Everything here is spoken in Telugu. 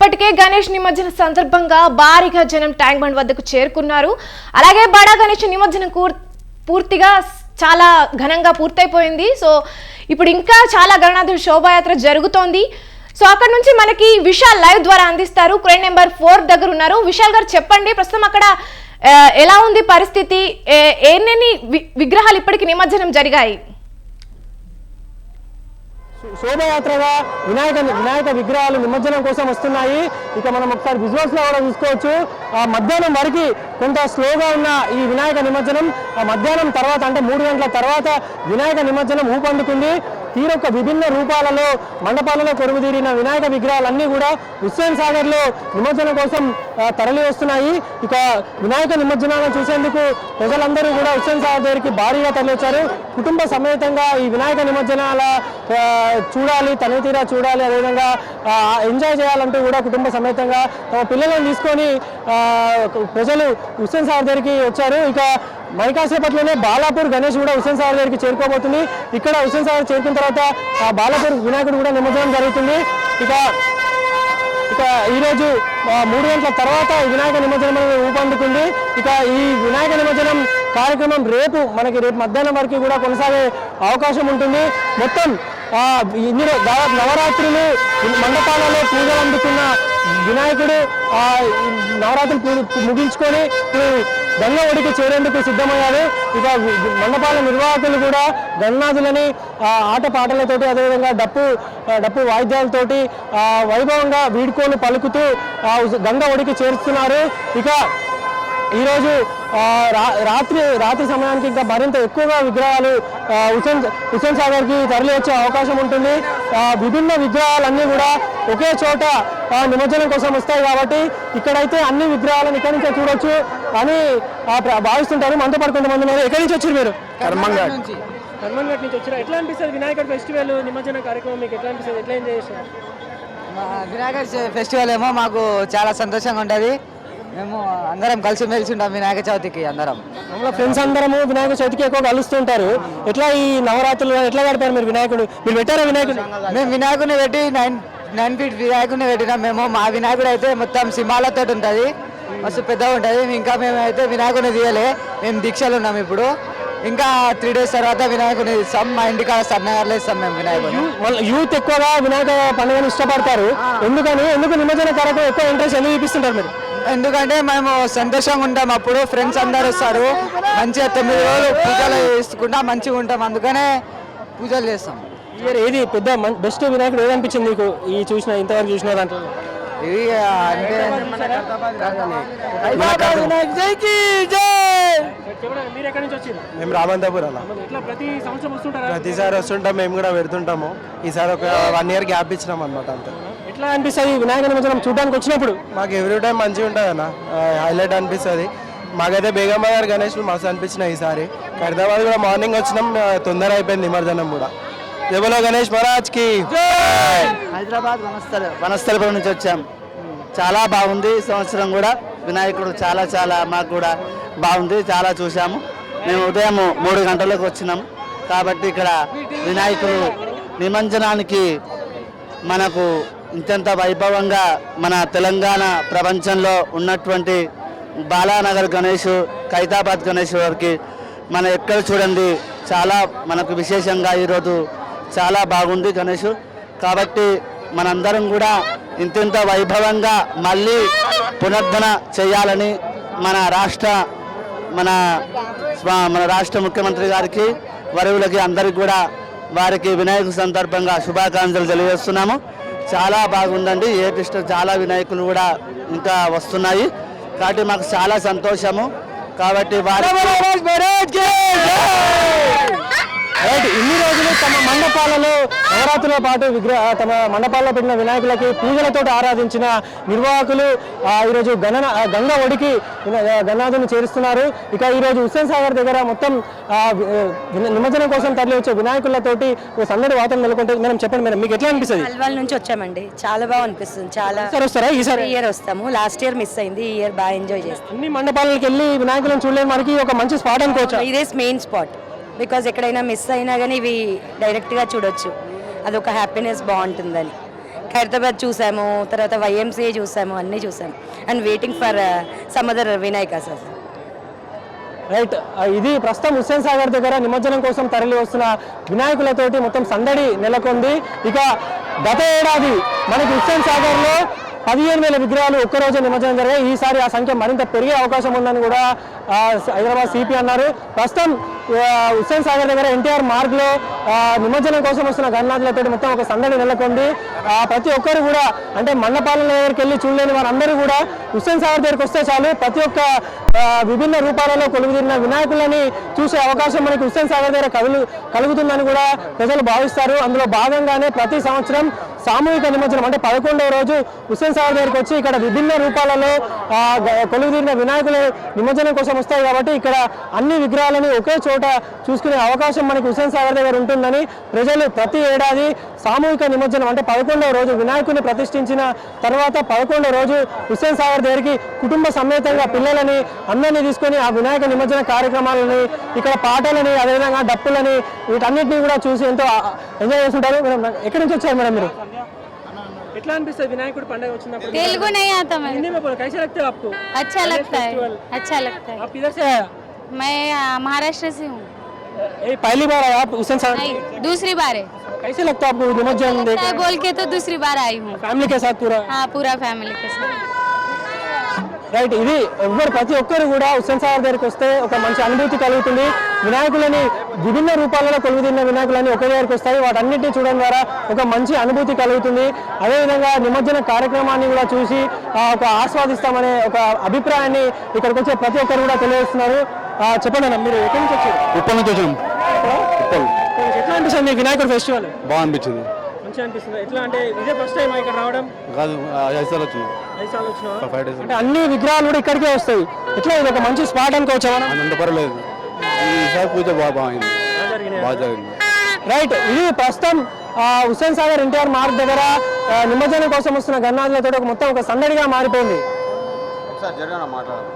ఇప్పటికే గణేష్ నిమజ్జన సందర్భంగా భారీగా జనం ట్యాంక్ బండ్ వద్దకు చేరుకున్నారు. అలాగే బడా గణేష్ నిమజ్జనం పూర్తిగా చాలా ఘనంగా పూర్తయిపోయింది. సో ఇప్పుడు ఇంకా చాలా గణనాథుడి శోభాయాత్ర జరుగుతోంది. సో అక్కడ నుంచి మనకి విశాల్ లైవ్ ద్వారా అందిస్తారు. క్రేన్ నెంబర్ ఫోర్ దగ్గర ఉన్నారు. విశాల్ గారు చెప్పండి ప్రస్తుతం అక్కడ ఎలా ఉంది పరిస్థితి? ఏ- వి- విగ్రహాలు ఇప్పటికి నిమజ్జనం జరిగాయి? శోభయాత్రగా వినాయక వినాయక విగ్రహాలు నిమజ్జనం కోసం వస్తున్నాయి. ఇక మనం ఒకసారి విజువల్స్లో కూడా చూసుకోవచ్చు. ఆ మధ్యాహ్నం వరకు కొంత స్లోగా ఉన్న ఈ వినాయక నిమజ్జనం ఆ మధ్యాహ్నం తర్వాత అంటే మూడు గంటల తర్వాత వినాయక నిమజ్జనం ఊపందుకుంది. తీరొక్క విభిన్న రూపాలలో మండపాలలో కొరుగుదీరిన వినాయక విగ్రహాలన్నీ కూడా హుస్సేన్ సాగర్లో నిమజ్జనం కోసం తరలి వస్తున్నాయి. ఇక వినాయక నిమజ్జనాలను చూసేందుకు ప్రజలందరూ కూడా హుస్సేన్ సాగర్ దగ్గరికి భారీగా తరలివచ్చారు. కుటుంబ సమేతంగా ఈ వినాయక నిమజ్జనాల చూడాలి చూడాలి తనితీరా చూడాలి అదేవిధంగా ఎంజాయ్ చేయాలంటూ కూడా కుటుంబ సమేతంగా తమ పిల్లలను తీసుకొని ప్రజలు హుస్సేన్ సాగర్ దగ్గరికి వచ్చారు. ఇక మైకాసేపట్లోనే బాలాపూర్ గణేష్ కూడా హుసేన్ సాగర్ దగ్గరికి చేరుకోబోతుంది. ఇక్కడ హుస్సేన్ సాగర్ చేరుకున్న తర్వాత బాలాపూర్ వినాయకుడు కూడా నిమజ్జనం జరుగుతుంది. ఇక ఇక ఈరోజు మూడు గంటల తర్వాత వినాయక నిమజ్జనం అనేది ఊపందుకుంది ఇక ఈ వినాయక నిమజ్జనం కార్యక్రమం రేపు మనకి రేపు మధ్యాహ్నం వరకు కూడా కొనసాగే అవకాశం ఉంటుంది. మొత్తం ఇన్ని దాదాపు నవరాత్రులు మండపాలలో పూజలు అందుకున్న వినాయకుడు నవరాత్రులు ముగించుకొని ఇప్పుడు గంగ ఒడికి చేరేందుకు సిద్ధమయ్యారు. ఇక మండపాల నిర్వాహకులు కూడా గణనాథులని ఆట పాటలతోటి అదేవిధంగా డప్పు డప్పు వాయిద్యాలతోటి వైభవంగా వీడ్కోలు పలుకుతూ ఆ, గంగ ఒడికి చేరుస్తున్నారు. ఇక ఈరోజు రా- రాత్రి రాత్రి సమయానికి ఇంకా మరింత ఎక్కువగా విగ్రహాలు హుసేన్ హుసేన్ సాగర్కి తరలి వచ్చే అవకాశం ఉంటుంది. విభిన్న విగ్రహాలన్నీ కూడా ఒకే చోట నిమజ్జనం కోసం వస్తాయి కాబట్టి ఇక్కడైతే అన్ని విగ్రహాలను ఇక్కడి నుంచే చూడొచ్చు. అని భావిస్తుంటారు. మనతో పాటు కొంతమంది ఉన్నారు. ఎక్కడి నుంచి వచ్చారు మీరు? కర్మంఘాట్ హనుమాన్ఘాట్ నుంచి. వచ్చారు. ఎట్లా అనిపిస్తుంది వినాయకుడు ఫెస్టివల్ నిమజ్జన కార్యక్రమం మీకు ఎట్లా అనిపిస్తుంది? ఎట్లా ఎంజాయ్ చేస్తారు మా వినాయక చ- ఫెస్టివల్ ఏమో మాకు చాలా సంతోషంగా ఉంటుంది. మేము అందరం కలిసిమెలిసి ఉంటాం వినాయక చవితికి అందరం. ఫ్రెండ్స్ అందరము వినాయక చవితికి ఎక్కువ కలుస్తుంటారు ఎట్లా ఈ నవరాత్రులు ఎట్లా గడిపారు మీరు వినాయకుడు మీరు పెట్టారా వినాయకుడు మేము వినాయకుడిని పెట్టి నైన్ నైన్ ఫీట్ వినాయకుడిని పెట్టినాం. మేము మా వినాయకుడు అయితే మొత్తం సింహాలతో ఉంటుంది. మస్తు పెద్దగా ఉంటుంది. ఇంకా మేము అయితే వినాయకుడిని తీయలే. మేము దీక్షలు ఉన్నాం ఇప్పుడు. ఇంకా త్రీ డేస్ తర్వాత వినాయకుడిని ఇస్తాం మా ఇంటికాడ సన్నగారులో ఇస్తాం మేము వినాయకుడిని. వాళ్ళ యూత్ ఎక్కువగా వినాయక పండుగను ఇష్టపడతారు. ఎందుకని? ఎందుకు నిమజ్జన కార్యక్రమం ఎక్కువ ఇంట్రెస్ట్ ఎందుకు చూపిస్తుంటారు మీరు? ఎందుకంటే మేము సంతోషంగా ఉంటాం అప్పుడు. ఫ్రెండ్స్ అందరు వస్తారు. మంచిగా తొమ్మిది రోజులు పూజలు చేసుకుంటాం మంచిగా ఉంటాం. అందుకనే పూజలు చేస్తాం. ఏది? పెద్ద బెస్ట్ వినాయకుడు ఏది అనిపించింది నీకు? ఈ చూసిన ఇంతవరకు చూసిన దాంట్లో? ఇది అంటే మీరు ఎక్కడి నుంచి వచ్చారు మేము రామంతపురం ఎట్లా ప్రతి సంవత్సరం వస్తుంటారా? ప్రతిసారి వస్తుంటాం మేము కూడా పెడుతుంటాము. ఈసారి ఒక వన్ ఇయర్ గ్యాప్ ఇచ్చినాం అనమాట అంతే. ఎట్లా అనిపిస్తుంది వినాయక నిమజ్జనం చూడడానికి వచ్చినప్పుడు? మాకు ఎవ్రీ టైం మంచిగా ఉంటుంది అన్న. హైలైట్ అనిపిస్తుంది. మాకైతే బేగం బజార్ గణేష్ మస్తు అనిపించినాయి ఈసారి. హైదరాబాద్ కూడా మార్నింగ్ వచ్చినాం తొందర అయిపోయింది నిమజ్జనం కూడా. జబలో గణేష్ మహారాజ్కి. హైదరాబాద్ వనస్థల వనస్థలపురం నుంచి వచ్చాం. చాలా బాగుంది. ఈ సంవత్సరం కూడా వినాయకుడు చాలా చాలా మాకు కూడా బాగుంది. చాలా చూసాము మేము ఉదయం మూడు గంటలకు వచ్చినాం కాబట్టి ఇక్కడ వినాయకుడు నిమజ్జనానికి మనకు ఇంతంత వైభవంగా మన తెలంగాణ ప్రపంచంలో ఉన్నటువంటి బాలానగర్ గణేష్ ఖైతాబాద్ గణేష్ వారికి మన ఎక్కడ చూడండి చాలా మనకు విశేషంగా ఈరోజు చాలా బాగుంది గణేష్. కాబట్టి మనందరం కూడా ఇంతింత వైభవంగా మళ్ళీ పునర్ధన చేయాలని మన రాష్ట్ర మన స్వా- మన రాష్ట్ర ముఖ్యమంత్రి గారికి వరువులకి అందరికి కూడా వారికి వినాయక సందర్భంగా శుభాకాంక్షలు తెలియజేస్తున్నాము. చాలా బాగుందండి. ఏ డిస్ట్రిక్ట్ చాలా వినాయకులు కూడా ఇంకా వస్తున్నాయి. కాబట్టి మాకు చాలా సంతోషము. కాబట్టి వారి రైట్ ఇన్ని రోజులు తమ మండపాలలో నవరాత్రుల పాటు విగ్రహ తమ మండపాల్లో పెట్టిన వినాయకులకి పూజలతో ఆరాధించిన నిర్వాహకులు ఈరోజు గణన గంగ ఒడికి గణనాథుని చేరుస్తున్నారు. ఇక ఈరోజు హుస్సేన్ సాగర్ దగ్గర మొత్తం నిమజ్జనం కోసం తరలి వచ్చే వినాయకులతోటి ఒక సందడి వాతావరణం నెలకొంటే మనం చెప్పండి మేడం మీకు ఎట్లా అనిపిస్తుంది? అల్వాల్ నుంచి వచ్చామండి. చాలా బాగా అనిపిస్తుంది. చాలా ఈసారి వస్తారా? ఈసారి? ఇయర్ వస్తాము. లాస్ట్ ఇయర్ మిస్ అయింది. ఈ ఇయర్ బాగా ఎంజాయ్ చేస్తాం. అన్ని మండపాలకు వెళ్ళి వినాయకులను చూడలేదు. మనకి ఒక మంచి స్పాట్ అనుకోవచ్చు? ఇదే మెయిన్ స్పాట్ బికాజ్ ఎక్కడైనా మిస్ అయినా కానీ ఇవి డైరెక్ట్గా చూడొచ్చు. అదొక హ్యాపీనెస్ బాగుంటుందని. ఖైరతాబాద్ చూసాము తర్వాత వైఎంసీఏ చూసాము అన్నీ చూసాము. And waiting for some other Vinayaka sir. Right ఇది ప్రస్తుతం హుస్సేన్ సాగర్ దగ్గర నిమజ్జనం కోసం తరలి వస్తున్న వినాయకులతోటి మొత్తం సందడి నెలకొంది. ఇక గత ఏడాది మనకి హుస్సేన్ సాగర్లో పదిహేను వేల విగ్రహాలు ఒక్కరోజు నిమజ్జనం జరిగాయి. ఈసారి ఆ సంఖ్య మరింత పెరిగే అవకాశం ఉందని కూడా హైదరాబాద్ సిపి అన్నారు. ప్రస్తుతం హుస్సేన్ సాగర్ దగ్గర ఎన్టీఆర్ మార్గ్లో ఆ, నిమజ్జనం కోసం వస్తున్న గణనాథులతో మొత్తం ఒక సందడి నెలకొంది. ప్రతి ఒక్కరు కూడా అంటే మండపాలన దగ్గరికి వెళ్ళి చూడలేని వారందరూ కూడా హుస్సేన్ సాగర్ దగ్గరికి వస్తే చాలు. ప్రతి ఒక్క విభిన్న రూపాలలో కొలుగుతున్న వినాయకులని చూసే అవకాశం మనకి హుస్సేన్ సాగర్ దగ్గర కలుగు కలుగుతుందని కూడా ప్రజలు భావిస్తారు. అందులో భాగంగానే ప్రతి సంవత్సరం సామూహిక నిమజ్జనం అంటే పదకొండవ రోజు హుస్సేన్ సాగర్ దగ్గరికి వచ్చి ఇక్కడ విభిన్న రూపాలలో ఆ, వినాయకుల కొలువుదీరిన నిమజ్జనం కోసం వస్తాయి కాబట్టి ఇక్కడ అన్ని విగ్రహాలను ఒకే చోట చూసుకునే అవకాశం మనకి హుస్సేన్ సాగర్ దగ్గర ఉంటుందని ప్రజలు ప్రతి ఏడాది సామూహిక నిమజ్జనం అంటే పదకొండవ రోజు వినాయకుని ప్రతిష్ఠించిన తర్వాత పదకొండవ రోజు హుస్సేన్ సాగర్ దగ్గరికి కుటుంబ సమేతంగా పిల్లలని అందరినీ తీసుకొని ఆ వినాయక నిమజ్జన కార్యక్రమాలని ఇక్కడ పాటలని అదేవిధంగా డప్పులని వీటన్నిటిని కూడా చూసి ఎంతో ఎంజాయ్ చేస్తుంటారు. మేడం ఎక్కడి నుంచి వచ్చారు మేడం మీరు? ఎట్లా అనిపిస్తుంది వినాయకుడి పండుగ వచ్చినప్పుడు तेलुगु नहीं आता मैं हिंदी में बोलो कैसे लगते हो आपको अच्छा लगता है अच्छा लगता है आप किधर से आए मैं आ, महाराष्ट्र से हूँ ये पहली बार आए आप हुसैन साहब नहीं दूसरी बार है कैसे लगता है आपको निमज्जन देख लगता है बोल के तो दूसरी बार आई हूँ फैमिली के साथ पूरा हाँ पूरा फैमिली के साथ రైట్ ఇది ఎవ్వరు ప్రతి ఒక్కరు కూడా హుస్సేన్ సాగర్ దగ్గరికి వస్తే ఒక మంచి అనుభూతి కలుగుతుంది వినాయకులని విభిన్న రూపాలలో కొలువుదిన్న వినాయకులని ఒకే దగ్గరికి వస్తాయి. వాటన్నిటిని చూడడం ద్వారా ఒక మంచి అనుభూతి కలుగుతుంది. అదేవిధంగా నిమజ్జన కార్యక్రమాన్ని కూడా చూసి ఒక ఆస్వాదిస్తామనే ఒక అభిప్రాయాన్ని ఇక్కడికి వచ్చే ప్రతి ఒక్కరు కూడా తెలియజేస్తున్నారు. చెప్పండి అన్న మీరు ఎక్కడి నుంచి వచ్చారు? ఉప్పల్ నుంచి ఎట్లా అనిపిస్తుంది మీకు వినాయకుడు ఫెస్టివల్? బాగా అనిపించింది. మంచిగా అనిపిస్తుంది. ఎట్లా అంటే ఇదే ఫస్ట్ టైం ఇక్కడ రావడం? కాదు ఆ, ఐదు సార్లు వచ్చింది ఐదు సార్లు వచ్చినా ఫైవ్ డేస్ అంటే అన్ని విగ్రహాలు కూడా ఇక్కడికే వస్తాయి. ఎట్లా ఇది ఒక మంచి స్పాట్ అనుకోవచ్చా మనం? అంత పర్వాలేదు. ఈసారి పూజ బాగా బాగుంది బాగా జరిగింది. రైట్ ఇది ప్రస్తుతం ఆ, హుస్సేన్ సాగర్ ఎన్టీఆర్ మార్గ్ దగ్గర నిమజ్జనం కోసం వస్తున్న గన్నాదులతో ఒక మొత్తం ఒక సందడిగా మారిపోయింది. జరగన మాట్లాడాలి